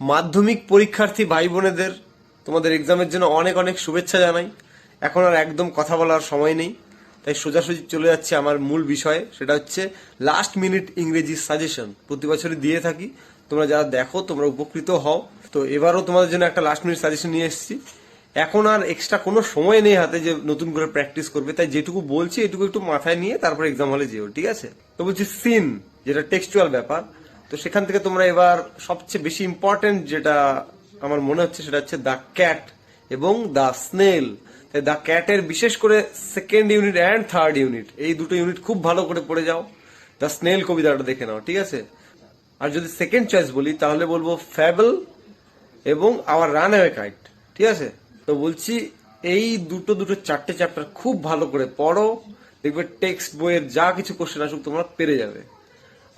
মাধ্যমিক পরীক্ষার্থী ভাই বোনেদের তোমাদের এক্সামের জন্য অনেক অনেক শুভেচ্ছা জানাই। এখন আর একদম কথা বলার সময় নেই, তাই সোজাসুজি চলে যাচ্ছে আমার মূল বিষয়ে, সেটা হচ্ছে লাস্ট মিনিট ইংরেজি সাজেশন প্রতি বছরই দিয়ে থাকি, তোমরা যারা দেখো, তোমরা উপকৃত হও। তো এবারও তোমাদের জন্য একটা লাস্ট মিনিট সাজেশন নিয়ে এসেছি। এখন আর এক্সট্রা কোনো সময় নেই হাতে যে নতুন করে প্র্যাকটিস করবে, তাই যেটুকু বলছি, এটুকু একটু মাথায় নিয়ে তারপর এক্সাম হলে যেও, ঠিক আছে? তো বলছি সিন যেটা টেক্সচুয়াল ব্যাপার তো সেখান থেকে তোমরা এবার সবচেয়ে বেশি ইম্পর্টেন্ট যেটা আমার মনে হচ্ছে সেটা হচ্ছে দ্য ক্যাট এবং দ্য স্নেল তাই দ্য ক্যাটের বিশেষ করে second unit and third unit এই দুটো ইউনিট খুব ভালো করে পড়ে যাও। দ্য স্নেল কবিতাটা দেখে নাও, ঠিক আছে? আর যদি সেকেন্ড চয়েস বলি, তাহলে বলব ফ্যাবল এবং আওয়ার রান অ্যাওয়ে কাইট ঠিক আছে? তো বলছি, এই দুটো দুটো চারটে চ্যাপ্টার খুব ভালো করে পড়ো। দেখবে টেক্সট বইয়ের যা কিছু কোশ্চেন আসুক, তোমরা পেরে যাবে।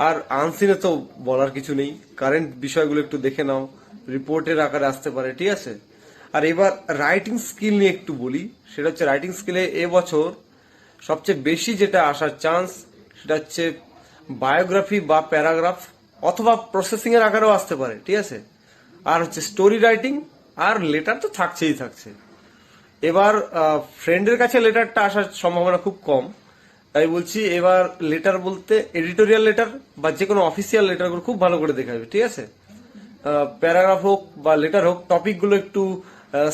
আর আনসিনে তো বলার কিছু নেই। কারেন্ট বিষয়গুলো একটু দেখে নাও। রিপোর্টের আকারে আসতে পারে, ঠিক আছে? আর এবার রাইটিং স্কিল নিয়ে একটু বলি। সেটা হচ্ছে রাইটিং স্কিলে এবছর সবচেয়ে বেশি যেটা আসার চান্স সেটা হচ্ছে বায়োগ্রাফি বা প্যারাগ্রাফ অথবা প্রসেসিং এর আকারেও আসতে পারে, ঠিক আছে? আর হচ্ছে স্টোরি রাইটিং আর লেটার তো থাকছেই থাকছে। এবার ফ্রেন্ডের কাছে লেটারটা আসার সম্ভাবনা খুব কম। তাই বলছি এবার লেটার বলতে এডিটোরিয়াল লেটার বা যে কোনো অফিসিয়াল লেটারগুলো খুব ভালো করে দেখা যাবে ঠিক আছে? প্যারাগ্রাফ হোক বা লেটার হোক টপিকগুলো একটু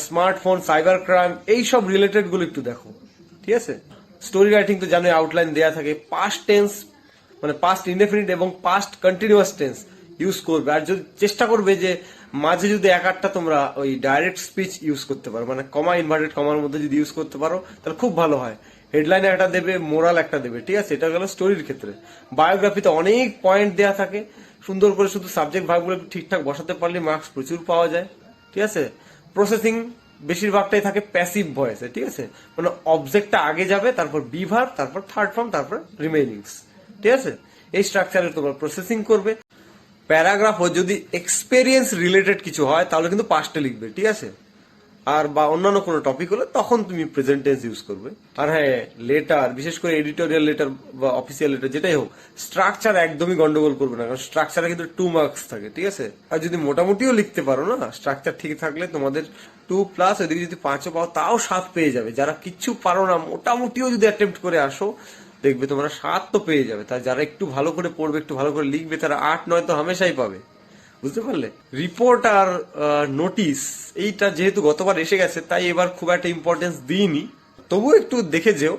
স্মার্টফোন সাইবার ক্রাইম এই সব রিলেটেডগুলো একটু দেখো, ঠিক আছে? স্টোরি রাইটিং তো জানোই আউটলাইন দেয়া থাকে পাস্ট টেন্স মানে পাস্ট ইনডেফিনিট এবং পাস্ট কন্টিনিউয়াস টেন্স ইউজ করবে। আর যদি চেষ্টা করবে যে মাঝে যদি এক আধটা তোমরা ওই ডাইরেক্ট স্পিচ ইউজ করতে পারো মানে কমা ইনভার্টেড কমার মধ্যে যদি ইউজ করতে পারো, তাহলে খুব ভালো হয়। হেডলাইনে একটা দেবে মোরাল একটা দেবে, ঠিক আছে? এটা গেল স্টোরির ক্ষেত্রে। বায়োগ্রাফিতে অনেক পয়েন্ট দেয়া থাকে। সুন্দর করে শুধু সাবজেক্ট ভাগগুলো ঠিকঠাক বসাতে পারলে মার্কস প্রচুর পাওয়া যায়, ঠিক আছে? প্রসেসিং বেশিরভাগটাই থাকে প্যাসিভ ভয়েসে ঠিক আছে? মানে অবজেক্টটা আগে যাবে, তারপর বিভার, তারপর থার্ড ফর্ম তারপর রিমেইনিংস ঠিক আছে? এই স্ট্রাকচারে তোমরা প্রসেসিং করবে। প্যারাগ্রাফ যদি এক্সপেরিয়েন্স রিলেটেড কিছু হয়, তাহলে কিন্তু পাঁচটা লিখবে, ঠিক আছে? আর বা অন্যান্য কোনো টপিক হলে তখন তুমি প্রেজেন্ট টেন্স ইউজ করবে। আর হ্যাঁ লেটার বিশেষ করে এডিটোরিয়াল লেটার বা অফিসিয়াল লেটার যেটাই হোক স্ট্রাকচার একদমই গন্ডগোল করবে না, কারণ স্ট্রাকচারে কিন্তু টু মার্কস থাকে, ঠিক আছে? আর যদি মোটামুটিও লিখতে পারো না স্ট্রাকচার ঠিক থাকলে তোমাদের টু প্লাস ওইদিকে যদি পাঁচও পাও, তাও সাত পেয়ে যাবে। যারা কিচ্ছু পারো না, মোটামুটিও যদি অ্যাটেম্প্ট করে আসো, দেখবে তোমরা সাত তো পেয়ে যাবে। তাই যারা একটু ভালো করে পড়বে, একটু ভালো করে লিখবে, তারা আট, নয় তো হামেশাই পাবে। বুঝতে পারলে? রিপোর্ট আর নোটিশ এইটা যেহেতু গতবার এসে গেছে, তাই এবার খুব একটা ইম্পর্টেন্স দিইনি। তবুও একটু দেখে যেও।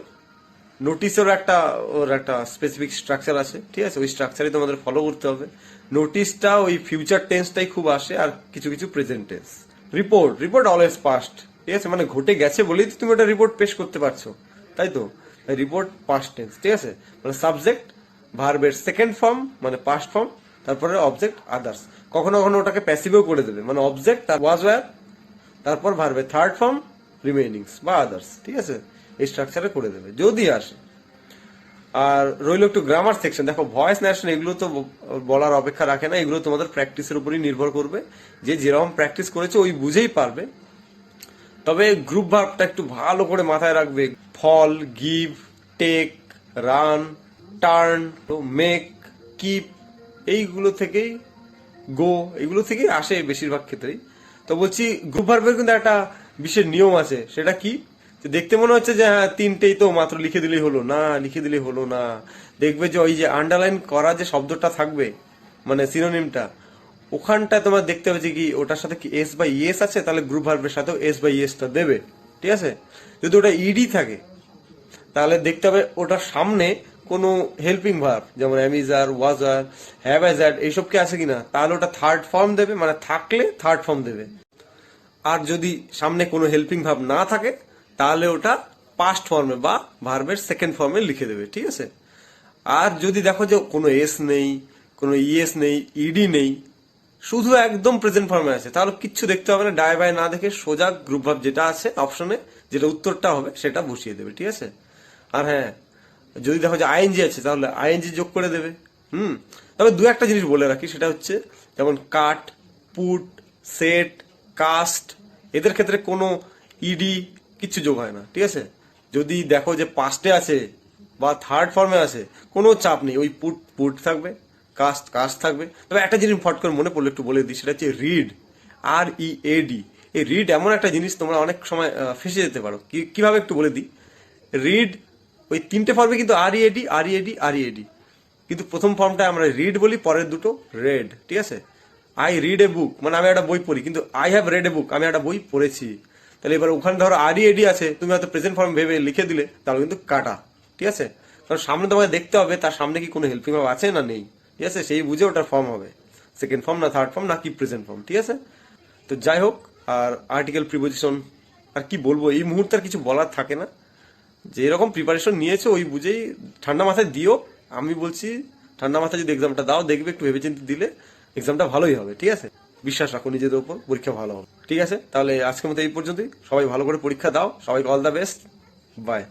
নোটিশেরও একটা, ওর একটা স্পেসিফিক স্ট্রাকচার আছে, ঠিক আছে? ওই স্ট্রাকচারই তোমাদের ফলো করতে হবে। নোটিশটা ওই ফিউচার টেন্সটাই খুব আসে, আর কিছু কিছু present tense report report always past ঠিক আছে? মানে ঘটে গেছে বলেই তো তুমি ওটা রিপোর্ট পেশ করতে পারছ, তাই তো? রিপোর্ট পাস্ট টেন্স ঠিক আছে? মানে সাবজেক্ট ভার্বের সেকেন্ড ফর্ম মানে পাস্ট ফর্ম তারপরে অবজেক্ট আদার্স কখনো কখনো ওটাকে প্যাসিভও করে দেবে। মানে অবজেক্ট তার ওয়াজ ওয়ার তারপর ভার্বে থার্ড ফর্ম রিমেইনিংস বা আদার্স ঠিক আছে? এই স্ট্রাকচারে করে দেবে। যদি আসে। আর রইল একটু গ্রামার সেকশন দেখো ভয়েস ন্যাশন এগুলো তো বলার অপেক্ষা রাখে না। এগুলো তোমাদের প্র্যাকটিসের উপরই নির্ভর করবে। যে যেরকম প্র্যাকটিস করেছে, ওই বুঝেই পারবে। তবে গ্রুপ ভার্বটা একটু ভালো করে মাথায় রাখবে। Fall give take run turn make keep এইগুলো থেকেই গো এগুলো থেকেই আসে বেশিরভাগ ক্ষেত্রেই। তো বলছি গ্রুপ ভার্বের কিন্তু একটা বিশেষ নিয়ম আছে, সেটা কি? দেখতে মনে হচ্ছে যে হ্যাঁ তিনটেই তো মাত্র লিখে দিলেই হলো। না, লিখে দিলেই হলো না। দেখবে যে ওই যে আন্ডারলাইন করা যে শব্দটা থাকবে মানে সিনোনিমটা ওখানটা তোমার দেখতে হবে যে কি, ওটার সাথে কি এস বাই ইএস আছে? তাহলে গ্রুপ ভার্বের সাথেও এস বাই ইএসটা দেবে। ঠিক আছে? যদি ওটা ইডি থাকে, তাহলে দেখতে হবে ওটার সামনে কোনো হেল্পিং ভার্ব যেমন am is are was were have অ্যাজার এইসব কি আছে কিনা? তাহলে ওটা থার্ড ফর্ম দেবে মানে থাকলে থার্ড ফর্ম দেবে। আর যদি সামনে কোনো হেল্পিং ভার্ব না থাকে, তাহলে ওটা পাস্ট ফর্মে বা ভার্বের সেকেন্ড ফর্মে লিখে দেবে, ঠিক আছে? আর যদি দেখো যে কোনো এস নেই, কোনো ইএস নেই ইডি নেই, শুধু একদম প্রেজেন্ট ফর্মে আছে, তাহলে কিচ্ছু দেখতে হবে না ডায় বাই না দেখে সোজা গ্রুপ ভাব যেটা আছে অপশনে যেটা উত্তরটা হবে, সেটা বসিয়ে দেবে, ঠিক আছে? আর হ্যাঁ যদি দেখো যে আইএনজি আছে, তাহলে আইএনজি যোগ করে দেবে। হুম? তবে দু একটা জিনিস বলে রাখি, সেটা হচ্ছে যেমন কাট, পুট, সেট, কাস্ট, এদের ক্ষেত্রে কোনো ইডি কিচ্ছু যোগ হয় না, ঠিক আছে? যদি দেখো যে পাস্টে আছে বা থার্ড ফর্মে আছে, কোনো চাপ নেই, ওই পুট পুট থাকবে, কাস্ট কাস্ট থাকবে। তবে একটা জিনিস ফট করে মনে পড়ল, একটু বলে দিই, সেটা হচ্ছে read R E A D এই রিড এমন একটা জিনিস তোমরা অনেক সময় ফেসে যেতে পারো। কীভাবে একটু বলে দিই? রিড ওই তিনটে ফর্মে কিন্তু R E A D R E A D R E A D কিন্তু প্রথম ফর্মটা আমরা রিড বলি, পরের দুটো রেড ঠিক আছে? আই রিড এ বুক মানে আমি একটা বই পড়ি, কিন্তু I have read a book আমি একটা বই পড়েছি। তাহলে এবার ওখানে ধরো আর ইএডি আছে, তুমি হয়তো প্রেজেন্ট ফর্ম ভেবে লিখে দিলে, তাহলে কিন্তু কাটা, ঠিক আছে? কারণ সামনে তোমাকে দেখতে হবে, তার সামনে কি কোনো হেল্পিং ভাব আছে না নেই, ঠিক আছে? সেই বুঝে ওটার ফর্ম হবে। সেকেন্ড ফর্ম না থার্ড ফর্ম না কি প্রেজেন্ট ফর্ম ঠিক আছে? তো যাই হোক, আর আর্টিকেল প্রিপোজিশন আর কি বলব? এই মুহূর্তে আর কিছু বলার থাকে না। যে এরকম প্রিপারেশন নিয়েছো, ওই বুঝেই ঠান্ডা মাথায় দিও। আমি বলছি, ঠান্ডা মাথায় যদি এক্সামটা দাও, দেখবে একটু ভেবেচিন্তে দিলে এক্সামটা ভালোই হবে, ঠিক আছে? বিশ্বাস রাখো নিজেদের উপর, পরীক্ষা ভালো হবে। ঠিক আছে? তাহলে আজকের মতো এই পর্যন্তই। সবাই ভালো করে পরীক্ষা দাও, সবাইকে অল দ্য বেস্ট বাই